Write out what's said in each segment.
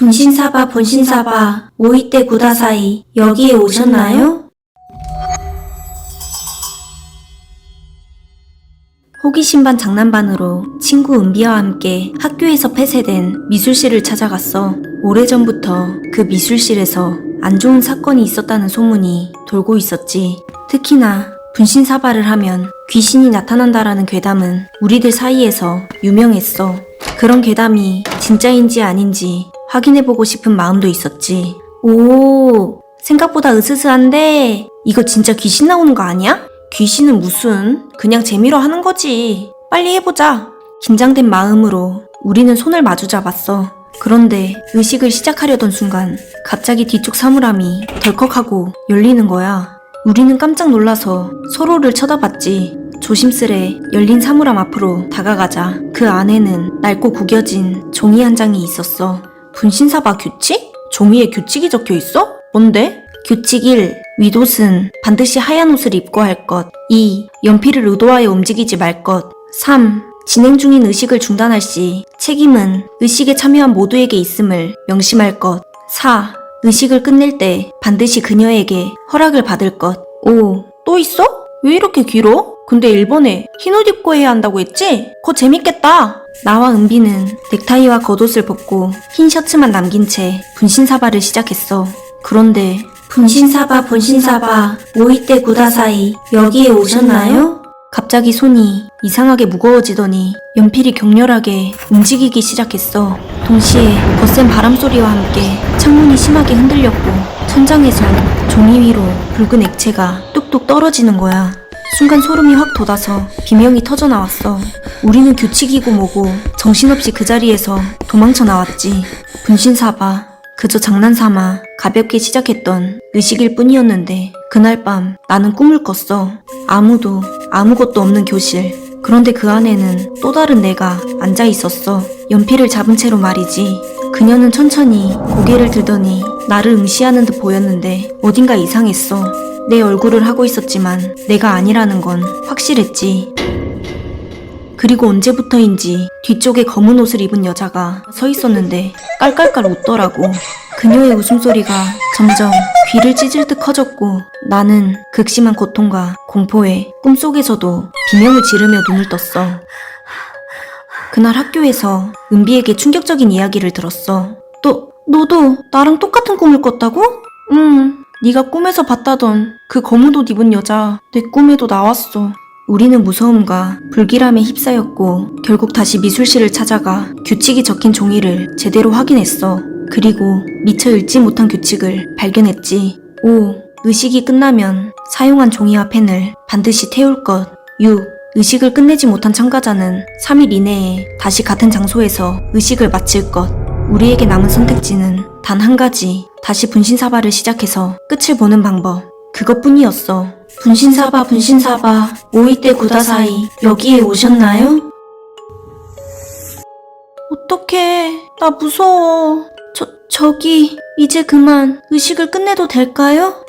분신사바 본신사바 오이떼 구다사이 여기에 오셨나요? 호기심 반 장난 반으로 친구 은비와 함께 학교에서 폐쇄된 미술실을 찾아갔어. 오래전부터 그 미술실에서 안 좋은 사건이 있었다는 소문이 돌고 있었지. 특히나 분신사바를 하면 귀신이 나타난다라는 괴담은 우리들 사이에서 유명했어. 그런 괴담이 진짜인지 아닌지 확인해보고 싶은 마음도 있었지. 오, 생각보다 으스스한데 이거 진짜 귀신 나오는 거 아니야? 귀신은 무슨 그냥 재미로 하는 거지. 빨리 해보자. 긴장된 마음으로 우리는 손을 마주 잡았어. 그런데 의식을 시작하려던 순간 갑자기 뒤쪽 사물함이 덜컥하고 열리는 거야. 우리는 깜짝 놀라서 서로를 쳐다봤지. 조심스레 열린 사물함 앞으로 다가가자 그 안에는 낡고 구겨진 종이 한 장이 있었어. 분신사바 규칙? 종이에 규칙이 적혀 있어? 뭔데? 규칙 1. 윗옷은 반드시 하얀 옷을 입고 할 것. 2. 연필을 의도하여 움직이지 말 것. 3. 진행 중인 의식을 중단할 시 책임은 의식에 참여한 모두에게 있음을 명심할 것. 4. 의식을 끝낼 때 반드시 그녀에게 허락을 받을 것. 5. 또 있어? 왜 이렇게 길어? 근데 일본에 흰옷 입고 해야 한다고 했지? 거 재밌겠다. 나와 은비는 넥타이와 겉옷을 벗고 흰 셔츠만 남긴 채 분신사바를 시작했어. 그런데 분신사바 본신사바 오이떼 구다사이 여기에 오셨나요? 갑자기 손이 이상하게 무거워지더니 연필이 격렬하게 움직이기 시작했어. 동시에 거센 바람 소리와 함께 창문이 심하게 흔들렸고 천장에서 종이 위로 붉은 액체가 뚝뚝 떨어지는 거야. 순간 소름이 확 돋아서 비명이 터져 나왔어. 우리는 규칙이고 뭐고 정신없이 그 자리에서 도망쳐 나왔지. 분신사바. 그저 장난삼아 가볍게 시작했던 의식일 뿐이었는데 그날 밤 나는 꿈을 꿨어. 아무도 아무것도 없는 교실. 그런데 그 안에는 또 다른 내가 앉아 있었어. 연필을 잡은 채로 말이지. 그녀는 천천히 고개를 들더니 나를 응시하는 듯 보였는데 어딘가 이상했어. 내 얼굴을 하고 있었지만 내가 아니라는 건 확실했지. 그리고 언제부터인지 뒤쪽에 검은 옷을 입은 여자가 서 있었는데 깔깔깔 웃더라고. 그녀의 웃음소리가 점점 귀를 찢을 듯 커졌고 나는 극심한 고통과 공포에 꿈속에서도 비명을 지르며 눈을 떴어. 그날 학교에서 은비에게 충격적인 이야기를 들었어. 너, 너도 나랑 똑같은 꿈을 꿨다고? 응, 네가 꿈에서 봤다던 그 검은 옷 입은 여자 내 꿈에도 나왔어. 우리는 무서움과 불길함에 휩싸였고 결국 다시 미술실을 찾아가 규칙이 적힌 종이를 제대로 확인했어. 그리고 미처 읽지 못한 규칙을 발견했지. 5. 의식이 끝나면 사용한 종이와 펜을 반드시 태울 것. 6. 의식을 끝내지 못한 참가자는 3일 이내에 다시 같은 장소에서 의식을 마칠 것. 우리에게 남은 선택지는 단 한 가지. 다시 분신사바를 시작해서 끝을 보는 방법. 그것뿐이었어. 분신사바, 분신사바, 오이떼 구다사이, 여기에 오셨나요? 어떡해. 나 무서워. 저, 저기, 이제 그만 의식을 끝내도 될까요?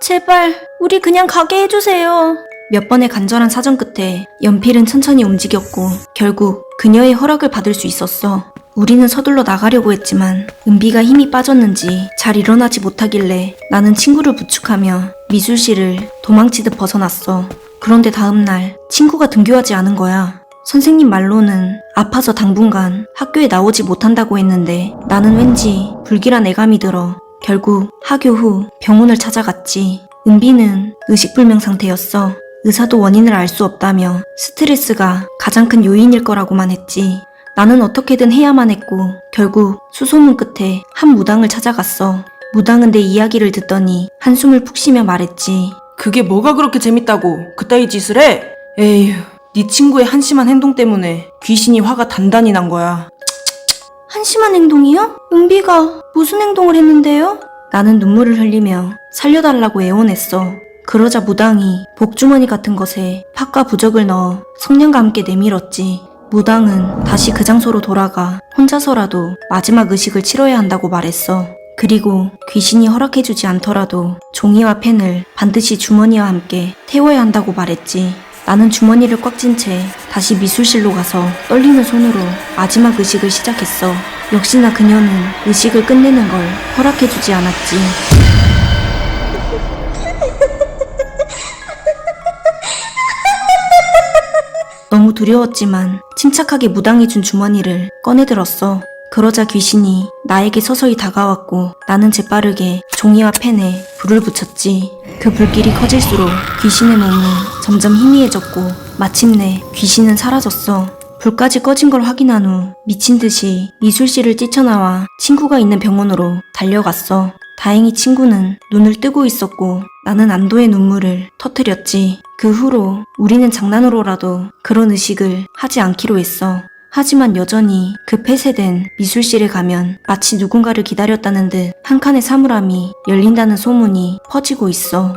제발, 우리 그냥 가게 해주세요. 몇 번의 간절한 사정 끝에 연필은 천천히 움직였고, 결국 그녀의 허락을 받을 수 있었어. 우리는 서둘러 나가려고 했지만 은비가 힘이 빠졌는지 잘 일어나지 못하길래 나는 친구를 부축하며 미술실을 도망치듯 벗어났어. 그런데 다음날 친구가 등교하지 않은 거야. 선생님 말로는 아파서 당분간 학교에 나오지 못한다고 했는데 나는 왠지 불길한 애감이 들어 결국 하교 후 병원을 찾아갔지. 은비는 의식불명 상태였어. 의사도 원인을 알 수 없다며 스트레스가 가장 큰 요인일 거라고만 했지. 나는 어떻게든 해야만 했고 결국 수소문 끝에 한 무당을 찾아갔어. 무당은 내 이야기를 듣더니 한숨을 푹 쉬며 말했지. 그게 뭐가 그렇게 재밌다고 그따위 짓을 해? 에휴, 네 친구의 한심한 행동 때문에 귀신이 화가 단단히 난 거야. 한심한 행동이요? 은비가 무슨 행동을 했는데요? 나는 눈물을 흘리며 살려달라고 애원했어. 그러자 무당이 복주머니 같은 것에 팥과 부적을 넣어 성냥과 함께 내밀었지. 무당은 다시 그 장소로 돌아가 혼자서라도 마지막 의식을 치러야 한다고 말했어. 그리고 귀신이 허락해주지 않더라도 종이와 펜을 반드시 주머니와 함께 태워야 한다고 말했지. 나는 주머니를 꽉 쥔 채 다시 미술실로 가서 떨리는 손으로 마지막 의식을 시작했어. 역시나 그녀는 의식을 끝내는 걸 허락해주지 않았지. 너무 두려웠지만 침착하게 무당이 준 주머니를 꺼내들었어. 그러자 귀신이 나에게 서서히 다가왔고 나는 재빠르게 종이와 펜에 불을 붙였지. 그 불길이 커질수록 귀신의 몸은 점점 희미해졌고 마침내 귀신은 사라졌어. 불까지 꺼진 걸 확인한 후 미친 듯이 미술실을 뛰쳐나와 친구가 있는 병원으로 달려갔어. 다행히 친구는 눈을 뜨고 있었고 나는 안도의 눈물을 터뜨렸지. 그 후로 우리는 장난으로라도 그런 의식을 하지 않기로 했어. 하지만 여전히 그 폐쇄된 미술실에 가면 마치 누군가를 기다렸다는 듯 한 칸의 사물함이 열린다는 소문이 퍼지고 있어.